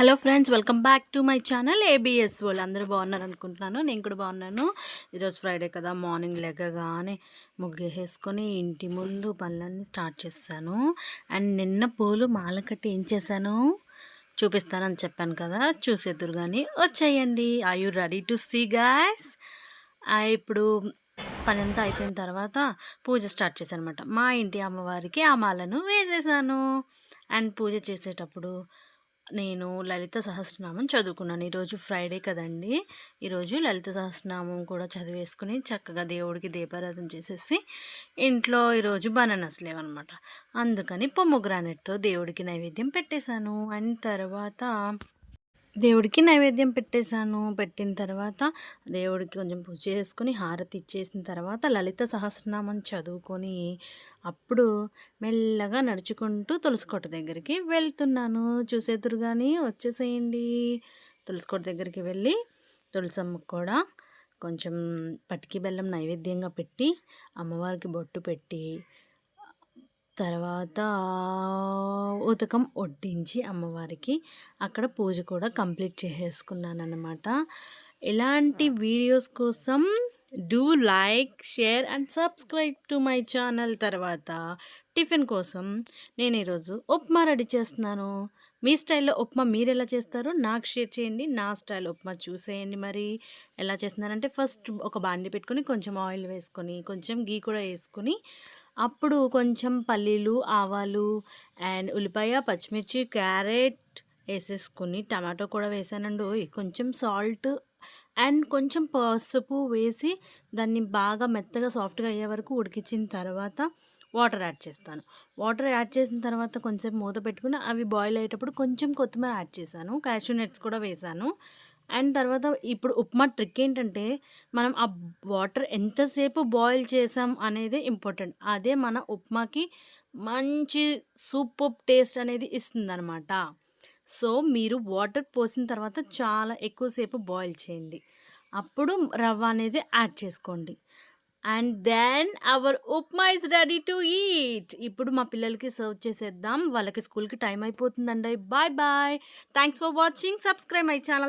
Hello friends welcome back to my channel ABS వాళ్ళు అందరూ బాగున్నారు అనుకుంటున్నాను. నేను కూడా బాగున్నాను. ఈరోజు ఫ్రైడే కదా మార్నింగ్ లెగ్గగానే ముగ్గేసేసుకొని ఇంటి ముందు పనులన్నీ స్టార్ట్ చేశాను. అండ్ నిన్న పూలు మాల కట్టి ఏం చేశాను? చూపిస్తానని చెప్పాను కదా చూసేద్దరు కానీ వచ్చేయండి. Are you ready to see guys ఇప్పుడు పని అంతా అయిపోయిన తర్వాత పూజ స్టార్ట్ చేశాను అనమాట మా ఇంటి అమ్మవారికి ఆ మాలను వేసేసాను. అండ్ పూజ చేసేటప్పుడు నేను లలిత సహస్రనామం చదువుకున్నాను. ఈరోజు ఫ్రైడే కదండి. ఈరోజు లలిత సహస్రనామం కూడా చదివేసుకుని చక్కగా దేవుడికి దీపారాధన చేసేసి ఇంట్లో ఈరోజు బనానాస్ లేవన్నమాట అందుకని పొమ్ము గ్రానైట్తో దేవుడికి నైవేద్యం పెట్టేశాను. అండ్ తర్వాత దేవుడికి నైవేద్యం పెట్టేశాను. పెట్టిన తర్వాత దేవుడికి కొంచెం పూజ చేసుకుని హారతి ఇచ్చేసిన తర్వాత లలిత సహస్రనామం చదువుకొని అప్పుడు మెల్లగా నడుచుకుంటూ తులసికోట దగ్గరికి వెళ్తున్నాను. చూసేదురు కానీ వచ్చేసేయండి. తులసికోట దగ్గరికి వెళ్ళి తులసమ్మకు కూడా కొంచెం పటికి బెల్లం నైవేద్యంగా పెట్టి అమ్మవారికి బొట్టు పెట్టి తర్వాత ఉతకం వడ్డించి అమ్మవారికి అక్కడ పూజ కూడా కంప్లీట్ చేసేసుకున్నాను అనమాట ఇలాంటి వీడియోస్ కోసం do like share and subscribe to my channel తర్వాత టిఫిన్ కోసం నేను ఈరోజు ఉప్మా రెడీ చేస్తున్నాను. మీ స్టైల్లో ఉప్మా మీరు ఎలా చేస్తారో నాకు షేర్ చేయండి నా స్టైల్ ఉప్మా చూసేయండి మరి. ఎలా చేస్తున్నారంటే ఫస్ట్ ఒక బాండి పెట్టుకొని కొంచెం ఆయిల్ వేసుకొని కొంచెం గీ కూడా వేసుకొని అప్పుడు కొంచెం పల్లీలు ఆవాలు అండ్ ఉల్లిపాయ పచ్చిమిర్చి క్యారెట్ వేసేసుకుని టమాటో కూడా వేసానండి. కొంచెం సాల్ట్ అండ్ కొంచెం పసుపు వేసి దాన్ని బాగా మెత్తగా సాఫ్ట్గా అయ్యే వరకు ఉడికించిన తర్వాత వాటర్ యాడ్ చేస్తాను. వాటర్ యాడ్ చేసిన తర్వాత కొంచెం మూత పెట్టుకుని అవి బాయిల్ అయ్యేటప్పుడు కొంచెం కొత్తిమీర యాడ్ చేశాను. క్యాషూ నట్స్ కూడా వేసాను. అండ్ తర్వాత ఇప్పుడు ఉప్మా ట్రిక్ ఏంటంటే మనం ఆ వాటర్ ఎంతసేపు బాయిల్ చేసాం అనేది ఇంపార్టెంట్. అదే మన ఉప్మాకి మంచి సూపర్ టేస్ట్ అనేది ఇస్తుందన్నమాట. సో మీరు వాటర్ పోసిన తర్వాత చాలా ఎక్కువసేపు బాయిల్ చేయండి. అప్పుడు రవ్వ అనేది యాడ్ చేసుకోండి. And then our upma is ready to eat. ఇప్పుడు మా పిల్లలకి సర్వ్ చేసేద్దాం. వాళ్ళకి స్కూల్కి టైం అయిపోతుందండి. Bye bye. Thanks for watching. Subscribe my channel.